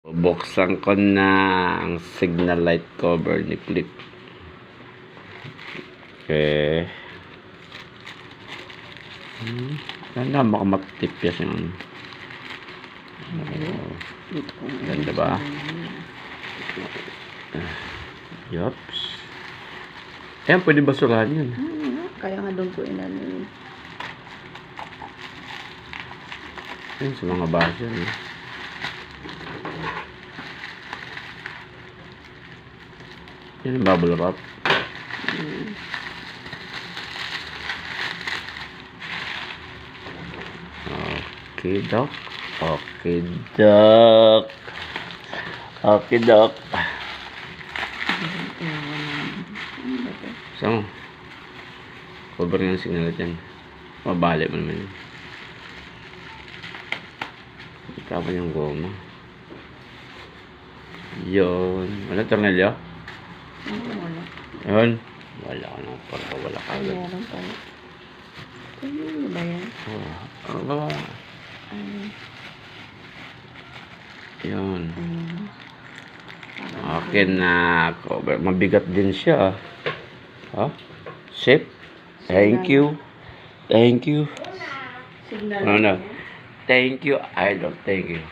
Bubuksan ko na ang signal light cover ni Flip. Okay. Hmm. Ganda, baka matip yan yung ano. Oh. Ganda ba? Yups. Ayan, pwede basurahan yun. Hmm, kaya nga doon ko inano yun. Ayan, sa mga baso yan. eh. Yan ang bubble wrap. Okay, doc. Okay, doc. Okay, doc. So, cover ang signal dyan. Mabali mo naman yun. Tapos yung goma. Yun. Wala tornilyo? Ano, wala. Yun. Wala ka na. Parang wala ka agad. meron pala. Ano ba yan? Ano ba? Yun. ayun. Okay na. Cover. Mabigat din siya. Ha? Safe? Thank you. Thank you. Signal. Ano na? Thank you, idol. Thank you.